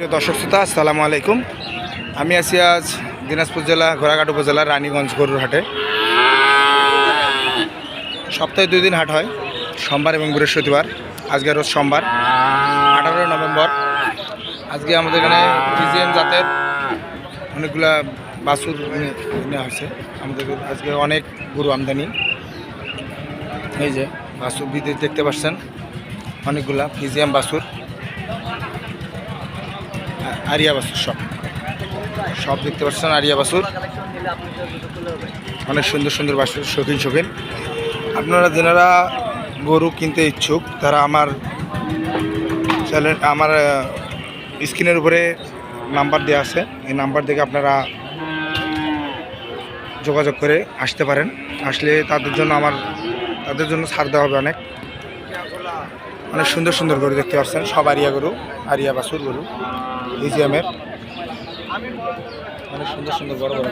দর্শক শ্রোতা, আসসালামু আলাইকুম। আমি আছি আজ দিনাজপুর জেলা, ঘোড়াঘাট উপজেলার রানীগঞ্জ গরুর হাটে। সপ্তাহে দুই দিন হাট হয়, সোমবার এবং বৃহস্পতিবার। আজকে রোজ সোমবার, আঠারো নভেম্বর। আজকে আমাদের এখানে ফিজিয়ান জাতের অনেকগুলা বাসুর নেওয়া হয়েছে আমাদের আজকে অনেক গরু আমদানি। এই যে বাসুর বিদেশ দেখতে পাচ্ছেন, অনেকগুলা ফিজিয়াম বাছুর। আরিয়া বাসুর সব। সব দেখতে পাচ্ছেন আরিয়া বাসুর। অনেক সুন্দর সুন্দর বাসুর, শৌখিন শৌখিন। আপনারা যারা গরু কিনতে ইচ্ছুক, তারা আমার চ্যানেল আমার স্ক্রিনের উপরে নাম্বার দেওয়া আছে। এই নাম্বার থেকে আপনারা যোগাযোগ করে আসতে পারেন। আসলে তাদের জন্য আমার, তাদের জন্য ছাড় দেওয়া হবে অনেক। অনেক সুন্দর সুন্দর গরু দেখতে পাচ্ছেন, সব আরিয়া গরু, আরিয়া বাসুর গরু। ইজিএমের অনেক সুন্দর সুন্দর বড় বড়